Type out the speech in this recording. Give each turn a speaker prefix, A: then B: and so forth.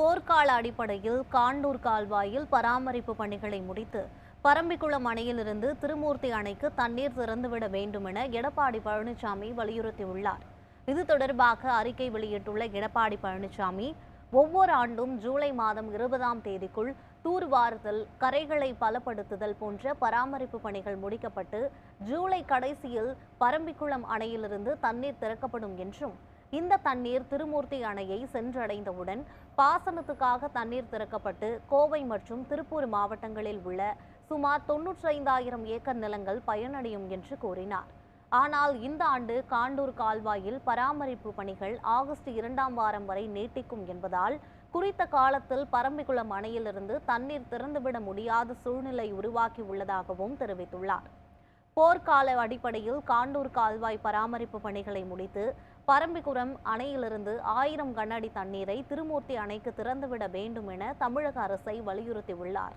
A: போர்க்கால அடிப்படையில் காண்டூர் கால்வாயில் பராமரிப்பு பணிகளை முடித்து பரம்பிக்குளம் அணையிலிருந்து திருமூர்த்தி அணைக்கு தண்ணீர் திறந்துவிட வேண்டும் என எடப்பாடி பழனிசாமி வலியுறுத்தியுள்ளார். இது தொடர்பாக அறிக்கை வெளியிட்டுள்ள எடப்பாடி பழனிசாமி ஒவ்வொரு ஆண்டும் ஜூலை மாதம் இருபதாம் தேதிக்குள் தூர்வாறுதல் கரைகளை பலப்படுத்துதல் போன்ற பராமரிப்பு பணிகள் முடிக்கப்பட்டு ஜூலை கடைசியில் பரம்பிக்குளம் அணையிலிருந்து தண்ணீர் திறக்கப்படும் என்றும் இந்த தண்ணீர் திருமூர்த்தி அணையை சென்றடைந்தவுடன் பாசனத்துக்காக தண்ணீர் திறக்கப்பட்டு கோவை மற்றும் திருப்பூர் மாவட்டங்களில் உள்ள சுமார் தொன்னூற்றைந்தாயிரம் ஏக்கர் நிலங்கள் பயனடையும் என்று கூறினார். ஆனால் இந்த ஆண்டு காண்டூர் கால்வாயில் பராமரிப்பு பணிகள் ஆகஸ்ட் இரண்டாம் வாரம் வரை நீட்டிக்கும் என்பதால் குறித்த காலத்தில் பரம்பிக்குளம் அணையிலிருந்து தண்ணீர் திறந்துவிட முடியாத சூழ்நிலை உருவாக்கி உள்ளதாகவும் தெரிவித்துள்ளார். போர்க்கால அடிப்படையில் காண்டூர் கால்வாய் பராமரிப்பு பணிகளை முடித்து பரம்பிக்குரம் அணையிலிருந்து ஆயிரம் கண்ணாடி தண்ணீரை திருமூர்த்தி அணைக்கு திறந்துவிட வேண்டும் என தமிழக அரசை வலியுறுத்தியுள்ளார்.